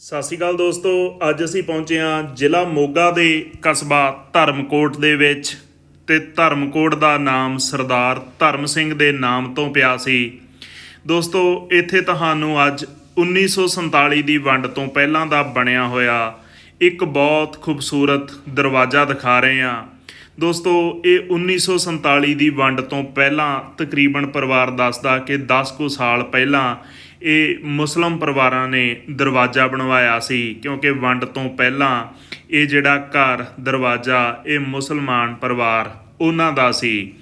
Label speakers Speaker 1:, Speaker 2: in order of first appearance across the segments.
Speaker 1: ਸਤਿ ਸ਼੍ਰੀ ਅਕਾਲ ਦੋਸਤੋ, ਅੱਜ ਅਸੀਂ ਪਹੁੰਚੇ ਹਾਂ ਜ਼ਿਲ੍ਹਾ ਮੋਗਾ ਦੇ ਕਸਬਾ ਧਰਮਕੋਟ ਦੇ ਵਿੱਚ ਤੇ ਧਰਮਕੋਟ ਦਾ ਨਾਮ ਸਰਦਾਰ ਧਰਮ ਸਿੰਘ ਦੇ ਨਾਮ ਤੋਂ ਪਿਆ ਸੀ। ਦੋਸਤੋ, ਇੱਥੇ ਤੁਹਾਨੂੰ ਅੱਜ 1947 ਦੀ ਵੰਡ ਤੋਂ ਪਹਿਲਾਂ ਦਾ ਬਣਿਆ ਹੋਇਆ ਇੱਕ ਬਹੁਤ ਖੂਬਸੂਰਤ ਦਰਵਾਜ਼ਾ ਦਿਖਾ ਰਹੇ ਹਾਂ। ਦੋਸਤੋ, ਇਹ 1947 ਦੀ ਵੰਡ ਤੋਂ ਪਹਿਲਾਂ ਤਕਰੀਬਨ ਪਰਿਵਾਰ ਦੱਸਦਾ ਕਿ 10 ਕੁ ਸਾਲ ਪਹਿਲਾਂ ਇਹ ਮੁਸਲਮ ਪਰਿਵਾਰਾਂ ਨੇ ਦਰਵਾਜ਼ਾ ਬਣਵਾਇਆ ਸੀ, ਕਿਉਂਕਿ ਵੰਡ ਤੋਂ ਪਹਿਲਾਂ ਇਹ ਜਿਹੜਾ ਘਰ, ਦਰਵਾਜ਼ਾ, ਇਹ ਮੁਸਲਮਾਨ ਪਰਿਵਾਰ ਉਹਨਾਂ ਦਾ ਸੀ।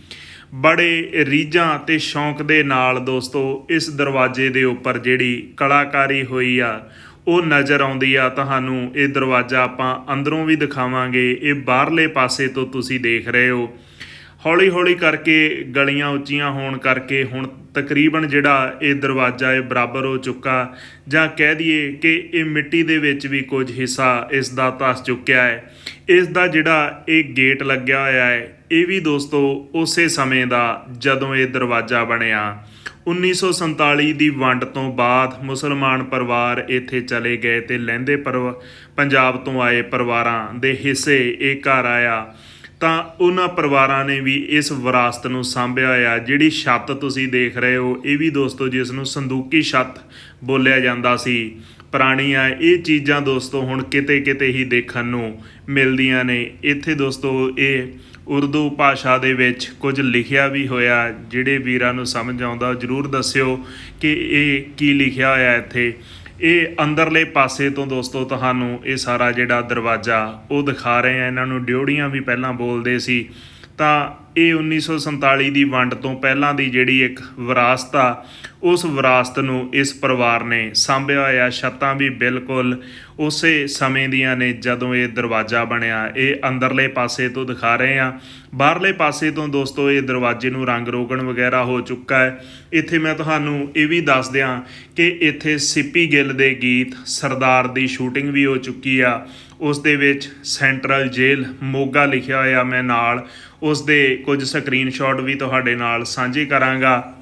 Speaker 1: ਬੜੇ ਰੀਝਾਂ ਤੇ ਸ਼ੌਂਕ ਦੇ ਨਾਲ ਦੋਸਤੋ, ਇਸ ਦਰਵਾਜ਼ੇ ਦੇ ਉੱਪਰ ਜਿਹੜੀ ਕਲਾਕਾਰੀ ਹੋਈ ਆ, ਉਹ ਨਜ਼ਰ ਆਉਂਦੀ ਆ। ਤੁਹਾਨੂੰ ਇਹ ਦਰਵਾਜ਼ਾ ਆਪਾਂ ਅੰਦਰੋਂ ਵੀ ਦਿਖਾਵਾਂਗੇ। ਇਹ ਬਾਹਰਲੇ ਪਾਸੇ ਤੋਂ ਤੁਸੀਂ ਦੇਖ ਰਹੇ ਹੋ। ਹੌਲੀ ਹੌਲੀ ਕਰਕੇ ਗਲੀਆਂ ਉੱਚੀਆਂ ਹੋਣ ਕਰਕੇ ਹੁਣ ਤਕਰੀਬਨ ਜਿਹੜਾ ਇਹ ਦਰਵਾਜ਼ਾ ਇਹ ਬਰਾਬਰ ਹੋ ਚੁੱਕਾ, ਜਾਂ ਕਹਿ ਦਈਏ ਕਿ ਇਹ ਮਿੱਟੀ ਦੇ ਵਿੱਚ ਵੀ ਕੁਝ ਹਿੱਸਾ ਇਸ ਦਾ ਧਸ ਚੁੱਕਿਆ ਹੈ। ਇਸ ਦਾ ਜਿਹੜਾ ਇਹ ਗੇਟ ਲੱਗਿਆ ਹੋਇਆ ਹੈ, ਇਹ ਵੀ ਦੋਸਤੋ ਉਸੇ ਸਮੇਂ ਦਾ ਜਦੋਂ ਇਹ ਦਰਵਾਜ਼ਾ ਬਣਿਆ। 1947 ਦੀ ਵੰਡ ਤੋਂ ਬਾਅਦ ਮੁਸਲਮਾਨ ਪਰਿਵਾਰ ਇੱਥੇ ਚਲੇ ਗਏ ਤੇ ਲਹਿੰਦੇ ਪਰਿਵ ਪੰਜਾਬ ਤੋਂ ਆਏ ਪਰਿਵਾਰਾਂ ਦੇ ਹਿੱਸੇ ਇਹ ਘਰ ਆਇਆ। ਤਾਂ ਉਹਨਾਂ ਪਰਿਵਾਰਾਂ ਨੇ ਵੀ ਇਸ ਵਿਰਾਸਤ ਨੂੰ ਸਾਂਭਿਆ ਹੋਇਆ। ਜਿਹੜੀ ਛੱਤ ਤੁਸੀਂ ਦੇਖ ਰਹੇ ਹੋ, ਇਹ ਵੀ ਦੋਸਤੋ ਜਿਸ ਨੂੰ ਸੰਦੂਕੀ ਛੱਤ ਬੋਲਿਆ ਜਾਂਦਾ ਸੀ। ਪੁਰਾਣੀਆਂ ਇਹ ਚੀਜ਼ਾਂ ਦੋਸਤੋ ਹੁਣ ਕਿਤੇ ਕਿਤੇ ਹੀ ਦੇਖਣ ਨੂੰ ਮਿਲਦੀਆਂ ਨੇ। ਇੱਥੇ ਦੋਸਤੋ ਇਹ ਉਰਦੂ ਭਾਸ਼ਾ ਦੇ ਵਿੱਚ ਕੁਝ ਲਿਖਿਆ ਵੀ ਹੋਇਆ। ਜਿਹੜੇ ਵੀਰਾਂ ਨੂੰ ਸਮਝ ਆਉਂਦਾ ਜਰੂਰ ਦੱਸਿਓ ਕਿ ਇਹ ਕੀ ਲਿਖਿਆ ਹੋਇਆ ਇੱਥੇ। ਇਹ ਅੰਦਰਲੇ ਪਾਸੇ ਤੋਂ ਦੋਸਤੋ ਤੁਹਾਨੂੰ ਇਹ ਸਾਰਾ ਜਿਹੜਾ ਦਰਵਾਜ਼ਾ ਉਹ ਦਿਖਾ ਰਹੇ ਆ। ਇਹਨਾਂ ਨੂੰ ਡਿਉੜੀਆਂ ਵੀ ਪਹਿਲਾਂ ਬੋਲਦੇ ਸੀ। ਤਾਂ ਇਹ 1947 ਦੀ ਵੰਡ ਤੋਂ ਪਹਿਲਾਂ ਦੀ ਜਿਹੜੀ ਇੱਕ ਵਿਰਾਸਤ ਆ, ਉਸ ਵਿਰਾਸਤ ਨੂੰ ਇਸ ਪਰਿਵਾਰ ਨੇ ਸਾਂਭਿਆ ਹੋਇਆ ਛੱਤਾਂ ਵੀ ਬਿਲਕੁਲ ਉਸੇ ਸਮੇਂ ਦੀਆਂ ਨੇ ਜਦੋਂ ਇਹ ਦਰਵਾਜ਼ਾ ਬਣਿਆ। ਇਹ ਅੰਦਰਲੇ ਪਾਸੇ ਤੋਂ ਦਿਖਾ ਰਹੇ ਆ ਬਾਹਰਲੇ ਪਾਸੇ ਤੋਂ ਦੋਸਤੋ, ਇਹ ਦਰਵਾਜ਼ੇ ਨੂੰ ਰੰਗ ਰੋਗਣ ਵਗੈਰਾ ਹੋ ਚੁੱਕਾ ਹੈ। ਇੱਥੇ ਮੈਂ ਤੁਹਾਨੂੰ ਇਹ ਵੀ ਦੱਸ ਦਿਆਂ ਕਿ ਇੱਥੇ ਸਿੱਪੀ ਗਿੱਲ ਦੇ ਗੀਤ ਸਰਦਾਰ ਦੀ ਸ਼ੂਟਿੰਗ ਵੀ ਹੋ ਚੁੱਕੀ ਆ। ਉਸ ਦੇ ਵਿੱਚ ਸੈਂਟਰਲ ਜੇਲ੍ਹ ਮੋਗਾ ਲਿਖਿਆ ਹੋਇਆ ਮੈਂ ਨਾਲ। ਉਸ ਦੇ ਕੁਝ ਸਕਰੀਨਸ਼ਾਟ ਵੀ ਤੁਹਾਡੇ ਨਾਲ ਸਾਂਝੇ ਕਰਾਂਗਾ।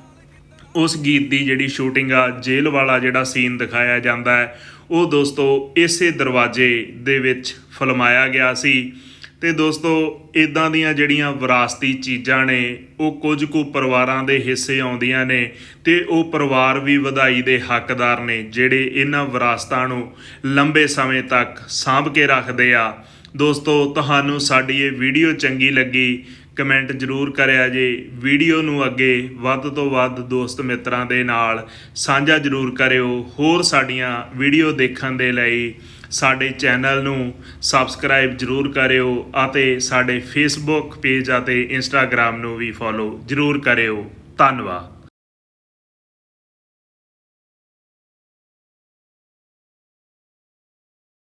Speaker 1: ਉਸ ਗੀਤ ਦੀ ਜਿਹੜੀ ਸ਼ੂਟਿੰਗ ਆ, ਜੇਲ੍ਹ ਵਾਲਾ ਜਿਹੜਾ ਸੀਨ ਦਿਖਾਇਆ ਜਾਂਦਾ ਹੈ, ਉਹ ਦੋਸਤੋ ਇਸੇ ਦਰਵਾਜ਼ੇ ਦੇ ਵਿੱਚ ਫਿਲਮਾਇਆ ਗਿਆ ਸੀ। ਤੇ ਦੋਸਤੋ ਇਦਾਂ ਦੀਆਂ ਜਿਹੜੀਆਂ ਵਿਰਾਸਤੀ ਚੀਜ਼ਾਂ ਨੇ, ਉਹ ਕੁਝ ਕੁ ਪਰਿਵਾਰਾਂ ਦੇ ਹਿੱਸੇ ਆਉਂਦੀਆਂ ਨੇ ਤੇ ਉਹ ਪਰਿਵਾਰ ਵੀ ਵਧਾਈ ਦੇ ਹੱਕਦਾਰ ਨੇ, ਜਿਹੜੇ ਇਹਨਾਂ ਵਿਰਾਸਤਾਂ ਨੂੰ ਲੰਬੇ ਸਮੇਂ ਤੱਕ ਸਾਂਭ ਕੇ ਰੱਖਦੇ ਆ। ਦੋਸਤੋ, ਤੁਹਾਨੂੰ ਸਾਡੀ ਇਹ ਵੀਡੀਓ ਚੰਗੀ ਲੱਗੀ, ਕਮੈਂਟ ਜਰੂਰ ਕਰਿਆ ਜੇ। ਵੀਡੀਓ ਨੂੰ ਅੱਗੇ ਵੱਧ ਤੋਂ ਵੱਧ ਦੋਸਤ ਮਿੱਤਰਾਂ ਦੇ ਨਾਲ ਸਾਂਝਾ ਜਰੂਰ ਕਰਿਓ। ਹੋਰ ਸਾਡੀਆਂ ਵੀਡੀਓ ਦੇਖਣ ਦੇ ਲਈ ਸਾਡੇ ਚੈਨਲ ਨੂੰ ਸਬਸਕ੍ਰਾਈਬ ਜਰੂਰ ਕਰਿਓ ਅਤੇ ਸਾਡੇ ਫੇਸਬੁੱਕ ਪੇਜ ਅਤੇ ਇੰਸਟਾਗ੍ਰam ਨੂੰ ਵੀ ਫੋਲੋ ਜਰੂਰ ਕਰਿਓ। ਧੰਨਵਾਦ।